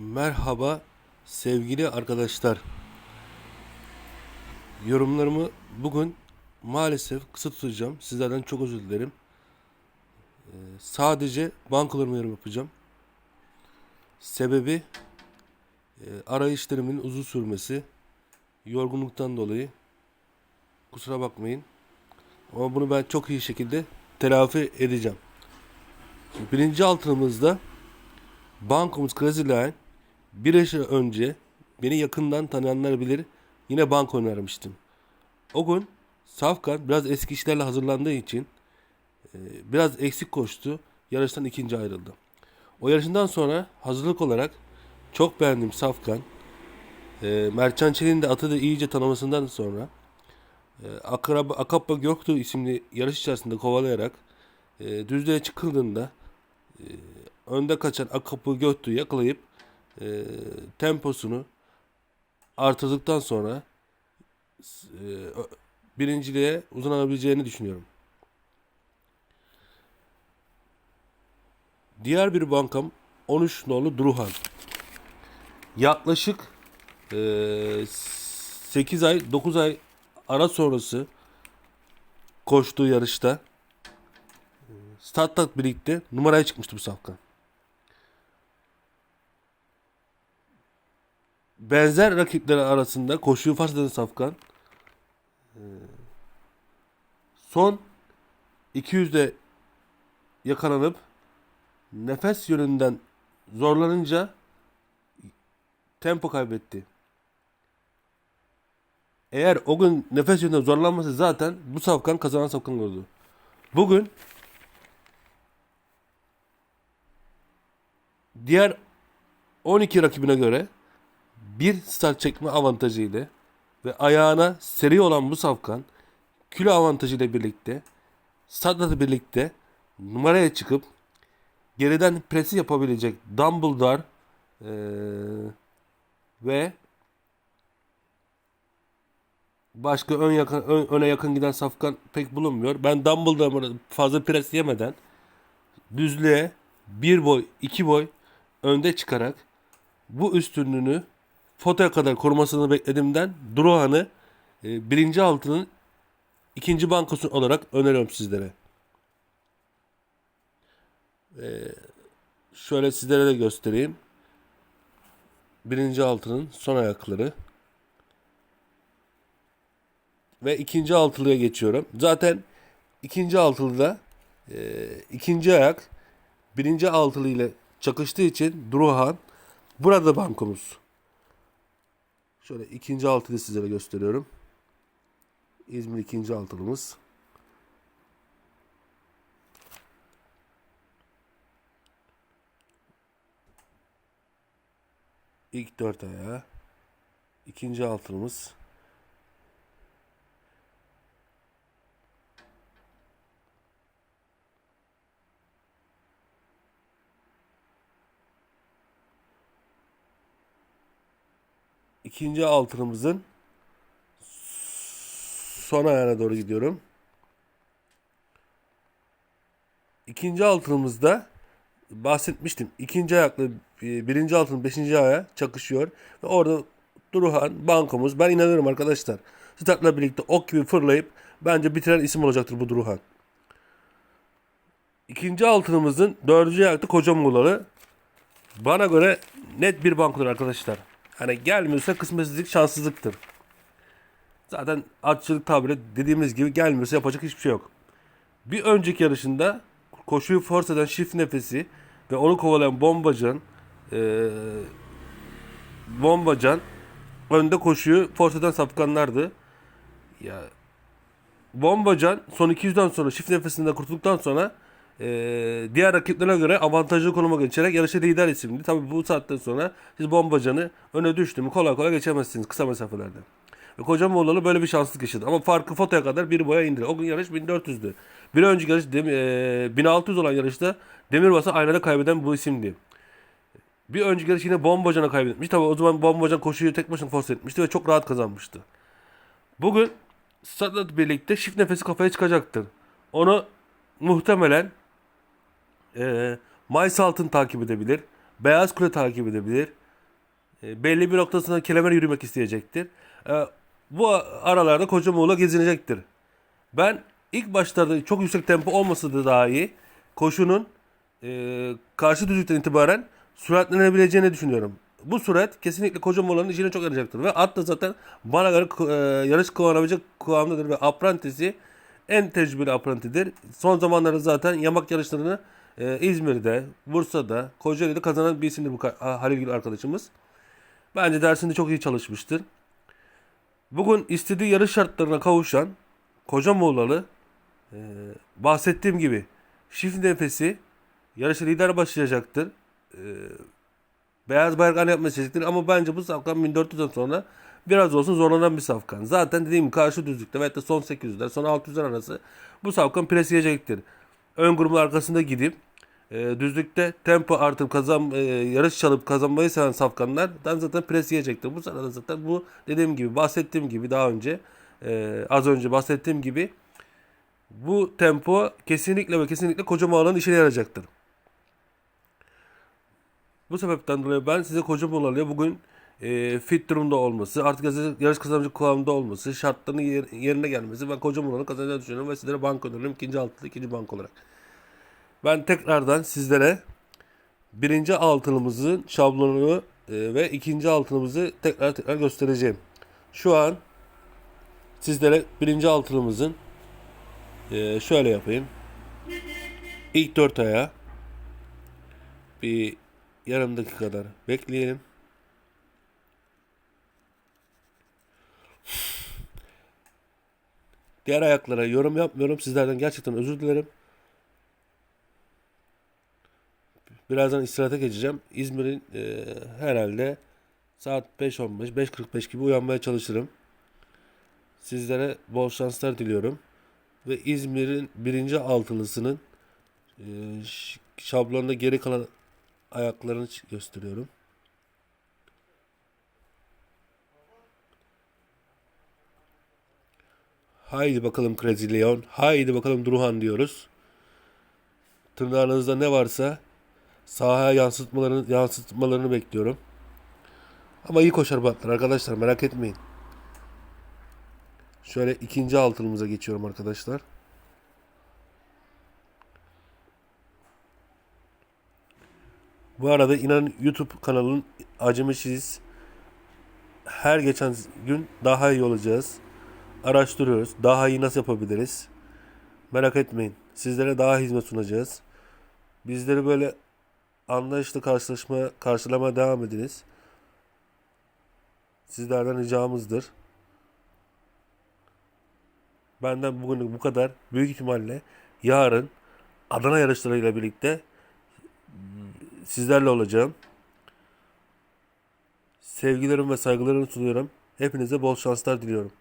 Merhaba sevgili arkadaşlar. Yorumlarımı bugün maalesef kısa tutacağım. Sizlerden çok özür dilerim. Ee, sadece bankalarıma yorum yapacağım. Sebebi e, arayışlarımın uzun sürmesi. Yorgunluktan dolayı. Kusura bakmayın. Ama bunu ben çok iyi şekilde telafi edeceğim. Şimdi birinci altınımızda bankamız Krediline bir yaş önce beni yakından tanıyanlar bilir yine banka önermiştim. O gün Safkan biraz eski işlerle hazırlandığı için e, biraz eksik koştu. Yarıştan ikinci ayrıldı. O yarışından sonra hazırlık olarak çok beğendim Safkan. E, Mertcan Çelik'in de atı da iyice tanımasından sonra e, Akraba, Akappa Göktuğ isimli yarış içerisinde kovalayarak e, düzlüğe çıkıldığında e, önde kaçan Akapı Göktuğ'u yakalayıp e, temposunu artırdıktan sonra e, birinciliğe uzanabileceğini düşünüyorum. Diğer bir bankam 13 nolu Druhan. Yaklaşık e, 8 ay 9 ay ara sonrası koştuğu yarışta Start'la birlikte numaraya çıkmıştı bu safkan. Benzer rakipleri arasında koşuyu fark eden Safkan e, son 200'de yakalanıp nefes yönünden zorlanınca tempo kaybetti. Eğer o gün nefes yönünden zorlanmasa zaten bu Safkan kazanan Safkan olurdu. Bugün diğer 12 rakibine göre bir start çekme avantajı ile ve ayağına seri olan bu safkan kilo avantajı ile birlikte startla birlikte numaraya çıkıp geriden presi yapabilecek Dumbledore eee, ve başka ön yakın, ön- öne yakın giden safkan pek bulunmuyor. Ben Dumbledore'ı fazla pres yemeden düzlüğe bir boy, iki boy önde çıkarak bu üstünlüğünü fotoya kadar korumasını beklediğimden Durohan'ı e, birinci altının ikinci bankası olarak öneriyorum sizlere. E, şöyle sizlere de göstereyim. Birinci altının son ayakları. Ve ikinci altılıya geçiyorum. Zaten ikinci altılıda e, ikinci ayak birinci altılı ile çakıştığı için Durohan burada bankomuz. Şöyle ikinci altıyı sizlere gösteriyorum. İzmir ikinci altılımız. İlk dört ayağı. İkinci altılımız. İkinci altınımızın son ayağına doğru gidiyorum. İkinci altınımızda bahsetmiştim. İkinci ayakla e, birinci altın beşinci ayağa çakışıyor. Ve orada Duruhan bankomuz. Ben inanıyorum arkadaşlar. Startla birlikte ok gibi fırlayıp bence bitiren isim olacaktır bu Duruhan. İkinci altınımızın dördüncü ayakta koca Muğlalı. Bana göre net bir bankodur arkadaşlar. Hani gelmiyorsa kısmetsizlik şanssızlıktır. Zaten atçılık tabiri dediğimiz gibi gelmiyorsa yapacak hiçbir şey yok. Bir önceki yarışında koşuyu force eden shift nefesi ve onu kovalayan bombacan eee bombacan önde koşuyu force eden safkanlardı. Ya Bombacan son 200'den sonra shift nefesinden kurtulduktan sonra eee, diğer rakiplerine göre avantajlı konuma geçerek yarışa lider isimdi. Tabi bu saatten sonra siz Bombacan'ı öne düştü mü kolay kolay geçemezsiniz kısa mesafelerde. Ve Kocamoğlu böyle bir şanslık yaşadı. Ama farkı fotoya kadar bir boya indi. O gün yarış 1400'dü. Bir önceki yarış dem- eee, 1600 olan yarışta Demirbas'ı aynada kaybeden bu isimdi. Bir önceki yarış yine Bombacan'a kaybetmiş. Tabi o zaman Bombacan koşuyu tek başına force etmişti ve çok rahat kazanmıştı. Bugün Start'la birlikte shift nefesi kafaya çıkacaktır. Onu muhtemelen e, Maysalt'ın takip edebilir. Beyaz Kule takip edebilir. e, belli bir noktasına kilometre yürümek isteyecektir. E, bu aralarda Kocamoğlu'na gezinecektir. Ben ilk başlarda çok yüksek tempo olmasa da dahi koşunun e, karşı düzlükten itibaren süratlenebileceğini düşünüyorum. Bu sürat kesinlikle Kocamoğlu'nun işine çok yarayacaktır. Ve at da zaten bana göre e, yarış kullanabilecek kıvamdadır ve aprantisi en tecrübeli aprantidir. Son zamanlarda zaten yamak yarışlarını e, İzmir'de, Bursa'da, Kocaeli'de kazanan bir isimdir bu Halil Gül arkadaşımız. Bence dersinde çok iyi çalışmıştır. Bugün istediği yarış şartlarına kavuşan Kocamoğlalı e, bahsettiğim gibi çift nefesi yarışı lider başlayacaktır. E, beyaz bayrak yapmaya çalışacaktır ama bence bu safkan 1400'den sonra biraz olsun zorlanan bir safkan. Zaten dediğim gibi karşı düzlükte veyahut da son 800'ler son 600'ler arası bu safkan presleyecektir. Ön grubun arkasında gidip e, düzlükte tempo artıp kazan e, yarış çalıp kazanmayı seven safkanlardan zaten pres yiyecektir. Bu sırada zaten bu dediğim gibi bahsettiğim gibi daha önce e, az önce bahsettiğim gibi bu tempo kesinlikle ve kesinlikle Kocamoğlu'nun işine yarayacaktır. Bu sebepten dolayı ben size Kocamoğlu'ya bugün e, fit durumda olması, artık yarış- kazanıcı kıvamda olması, şartlarının yer- yerine gelmesi ben Kocamoğlu'nun kazanacağını düşünüyorum ve sizlere banko öneririm ikinci altılı ikinci banko olarak. Ben tekrardan sizlere birinci altınımızın şablonunu e, ve ikinci altınımızı tekrar tekrar göstereceğim. Şu an sizlere birinci altınımızın e, şöyle yapayım. İlk dört aya bir yarım dakika kadar bekleyelim. Diğer ayaklara yorum yapmıyorum. Sizlerden gerçekten özür dilerim. Birazdan istirahate geçeceğim. İzmir'in e, herhalde saat 5.15, 5.45 gibi uyanmaya çalışırım. Sizlere bol şanslar diliyorum. Ve İzmir'in birinci altılısının e, şablonda geri kalan ayaklarını gösteriyorum. Haydi bakalım Crazy Leon. Haydi bakalım Duruhan diyoruz. Tırnağınızda ne varsa sahaya yansıtmalarını, yansıtmalarını bekliyorum. Ama iyi koşar bu atlar arkadaşlar merak etmeyin. Şöyle ikinci altınımıza geçiyorum arkadaşlar. Bu arada inanın YouTube kanalının acımışız. Her geçen gün daha iyi olacağız. Araştırıyoruz. Daha iyi nasıl yapabiliriz? Merak etmeyin. Sizlere daha hizmet sunacağız. Bizleri böyle anlayışlı karşılaşma karşılamaya devam ediniz. Sizlerden ricamızdır. Benden bugün bu kadar. Büyük ihtimalle yarın Adana yarışlarıyla birlikte sizlerle olacağım. Sevgilerim ve saygılarımı sunuyorum. Hepinize bol şanslar diliyorum.